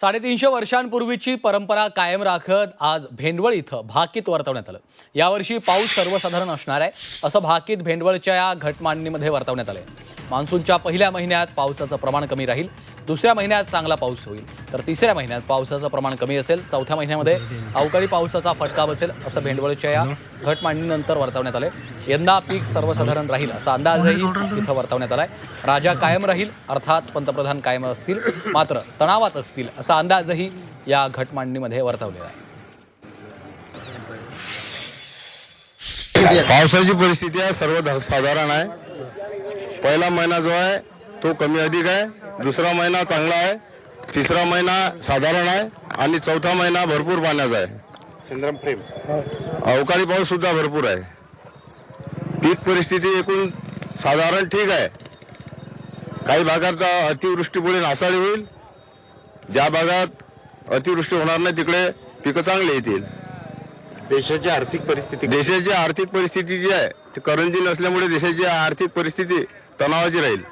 साडेतीनशे वर्षांपूर्वीची परंपरा कायम राखत आज भेंडवळ इथं भाकीत वर्तवण्यात आलं. यावर्षी पाऊस सर्वसाधारण असणार आहे असं भाकीत भेंडवळच्या या घटमांडणीमध्ये वर्तवण्यात आलं मान्सूनच्या पहिल्या महिन्यात पावसाचं प्रमाण कमी राहील दुसऱ्या महिन्यात चांगला पाऊस होईल. तर तिसऱ्या महिन्यात पावसाचं प्रमाण कमी असेल. चौथ्या महिन्यामध्ये अवकाळी पावसाचा फटका बसेल असं भेंडवळच्या या घटमांडणीनंतर वर्तवण्यात आलंय. यंदा पीक सर्वसाधारण राहील असा अंदाजही इथं वर्तवण्यात आलाय. राजा कायम राहील अर्थात पंतप्रधान कायम असतील मात्र तणावात असतील असा अंदाजही या घटमांडणीमध्ये वर्तवलेला आहे. पावसाची परिस्थिती आहे सर्व साधारण आहे. पहिला महिना जो आहे तो कमी अधिक आहे दुसरा महिना चांगला आहे तिसरा महिना साधारण आहे आणि चौथा महिना भरपूर पाण्याचा आहे. चंद्रम प्रेम अवकाळी पाऊस सुद्धा भरपूर आहे. पीक परिस्थिती एकूण साधारण ठीक आहे. काही भागात अतिवृष्टीमुळे नासाडी होईल. ज्या भागात अतिवृष्टी होणार नाही तिकडे पिकं चांगली येतील. देशाची आर्थिक परिस्थिती देशाची आर्थिक परिस्थिती जी आहे ती करंजी नसल्यामुळे देशाची आर्थिक परिस्थिती तणावाची राहील.